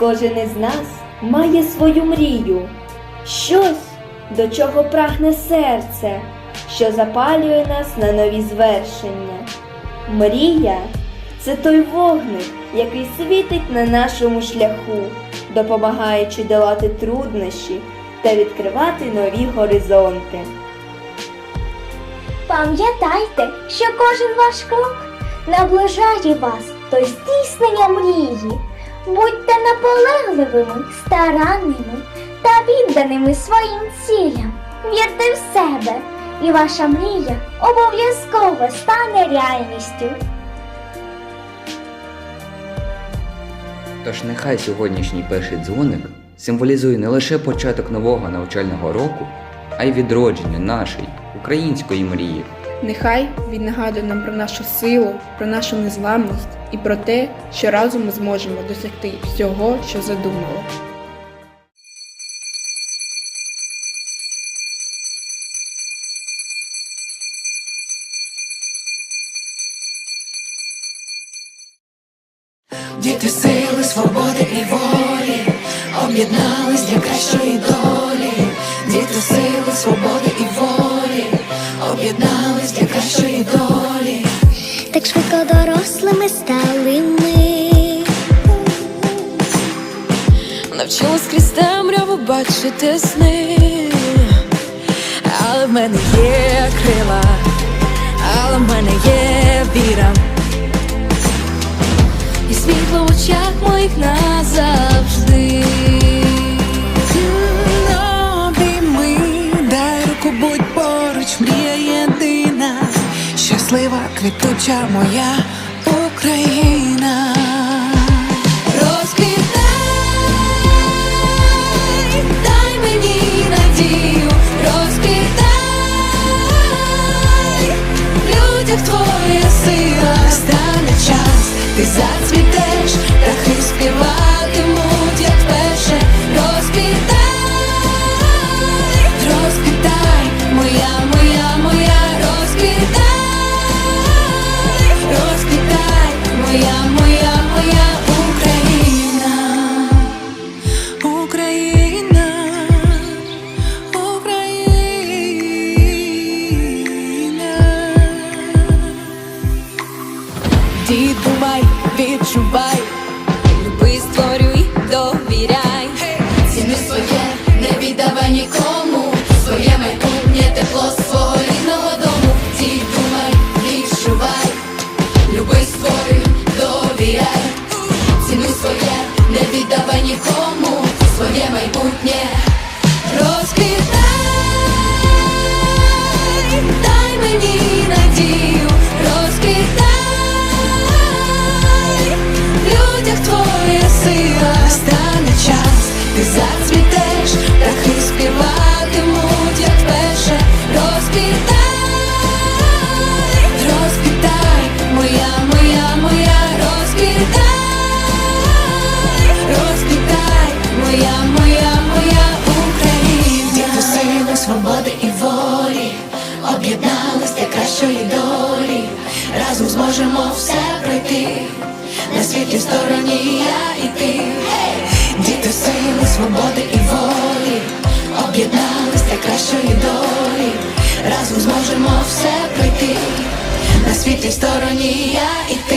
Кожен із нас має свою мрію, щось, до чого прагне серце, що запалює нас на нові звершення. Мрія це той вогник, який світить на нашому шляху, допомагаючи долати труднощі та відкривати нові горизонти. Пам'ятайте, що кожен ваш крок наближає вас до здійснення мрії. Будьте наполегливими, старанними та відданими своїм цілям. Вірте в себе, і ваша мрія обов'язково стане реальністю. Тож нехай сьогоднішній перший дзвоник символізує не лише початок нового навчального року, а й відродження нашої української мрії. Нехай він нагадує нам про нашу силу, про нашу незламність і про те, що разом ми зможемо досягти всього, що задумали. Діти сили, свободи і волі об'єднались для кращої долі. Діти сили, свободи і волі об'єднались. Так швидко дорослими стали ми. Навчилась крізь темряву бачити сни, але в мене є крила, але в мене є віра. І світло в очах моїх назавжди. Квітуча моя Україна. Розквітай, дай мені надію, розквітай, в людях твоя сила, стане час, ти зацвітеш, Дідувай, відчувай, люби, створюй, довіряй. Ціни своє, не віддавай нікому, своє майбутнє тепло свого рідного дому. Дідувай, відчувай, люби, створюй, довіряй. Ціни своє, не віддавай нікому, своє майбутнє. Об'єднались для кращої долі. Разом зможемо все пройти. На світлій стороні я і ти. Діти сили, свободи і волі об'єднались для кращої долі. Разом зможемо все пройти. На світлій стороні я і ти.